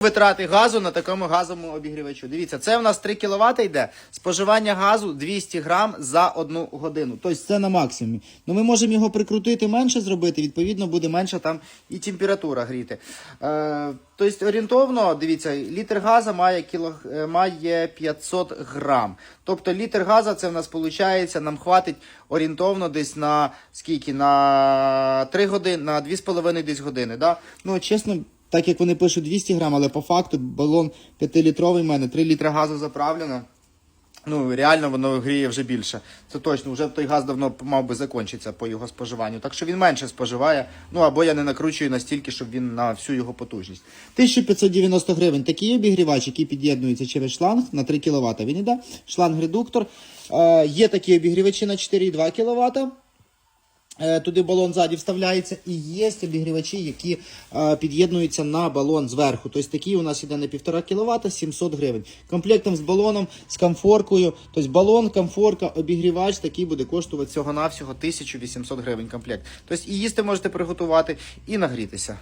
Витрати газу на такому газовому обігрівачу. Дивіться, це в нас 3 кВт йде. Споживання газу 200 грам за одну годину. Тобто це на максимумі. Ну ми можемо його прикрутити менше зробити, відповідно, буде менша там і температура гріти. Е, тобто орієнтовно, дивіться, літр газу має, кіло, е, має 500 грам. Тобто літр газу це в нас виходить, нам хватить орієнтовно десь на скільки? На 3 години, на 2,5 десь години. Да? Ну, чесно, так як вони пишуть 200 грам, але по факту балон 5-літровий в мене, 3 літри газу заправлено. Ну, реально воно гріє вже більше. Це точно, вже той газ давно мав би закінчитися по його споживанню. Так що він менше споживає. Ну або я не накручую настільки, щоб він на всю його потужність. 1590 гривень такий обігрівач, який під'єднується через шланг на 3 кВт. Він іде, шланг-редуктор. Е, є такі обігрівачі на 4,2 кВт. Е, Туди балон ззаді вставляється, і є обігрівачі, які е, під'єднуються на балон зверху. Тобто такий у нас іде на 1,5 кВт 700 гривень. Комплектом з балоном, з комфоркою. Тобто балон, комфорка, обігрівач такий буде коштувати всього-навсього 1800 гривень комплект. Тобто і їсти можете приготувати, і нагрітися.